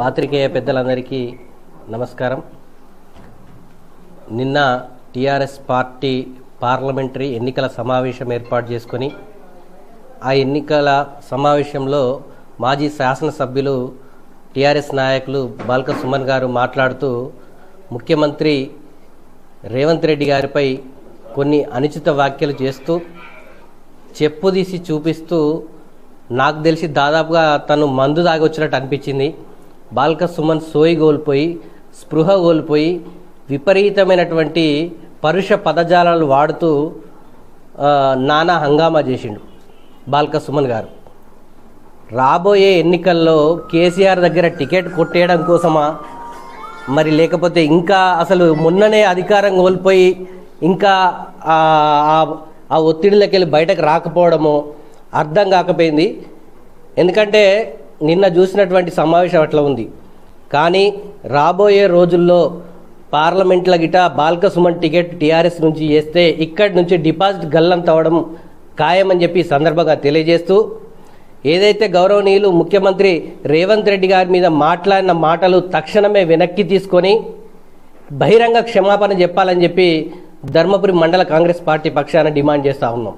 పాత్రికేయ పెద్దలందరికీ నమస్కారం. నిన్న టీఆర్ఎస్ పార్టీ పార్లమెంటరీ ఎన్నికల సమావేశం ఏర్పాటు చేసుకొని ఆ ఎన్నికల సమావేశంలో మాజీ శాసనసభ్యులు టీఆర్ఎస్ నాయకులు బాల్క సుమన్ గారు మాట్లాడుతూ ముఖ్యమంత్రి రేవంత్ రెడ్డి గారిపై కొన్ని అనుచిత వ్యాఖ్యలు చేస్తూ చెప్పుదీసి చూపిస్తూ నాకు తెలిసి దాదాపుగా తను మందు దాగి వచ్చినట్టు అనిపించింది. బాల్క సుమన్ సోయి కోల్పోయి స్పృహ కోల్పోయి విపరీతమైనటువంటి పరుష పదజాలాలు వాడుతూ నానా హంగామా చేసిండు బాల్క సుమన్ గారు. రాబోయే ఎన్నికల్లో కేసీఆర్ దగ్గర టికెట్ కొట్టేయడం కోసమా? మరి లేకపోతే ఇంకా అసలు మొన్ననే అధికారం కోల్పోయి ఇంకా ఆ ఆ ఒత్తిడిలోకి వెళ్ళి బయటకు రాకపోవడము అర్థం కాకపోయింది. ఎందుకంటే నిన్న చూసినటువంటి సమావేశం అట్లా ఉంది. కానీ రాబోయే రోజుల్లో పార్లమెంట్ల గిట బాల్క సుమన్ టికెట్ టీఆర్ఎస్ నుంచి వేస్తే ఇక్కడి నుంచి డిపాజిట్ గల్లంతవడం ఖాయమని చెప్పి సందర్భంగా తెలియజేస్తూ ఏదైతే గౌరవనీయులు ముఖ్యమంత్రి రేవంత్ రెడ్డి గారి మీద మాట్లాడిన మాటలు తక్షణమే వెనక్కి తీసుకొని బహిరంగ క్షమాపణ చెప్పాలని చెప్పి ధర్మపురి మండల కాంగ్రెస్ పార్టీ పక్షాన డిమాండ్ చేస్తూ ఉన్నాం.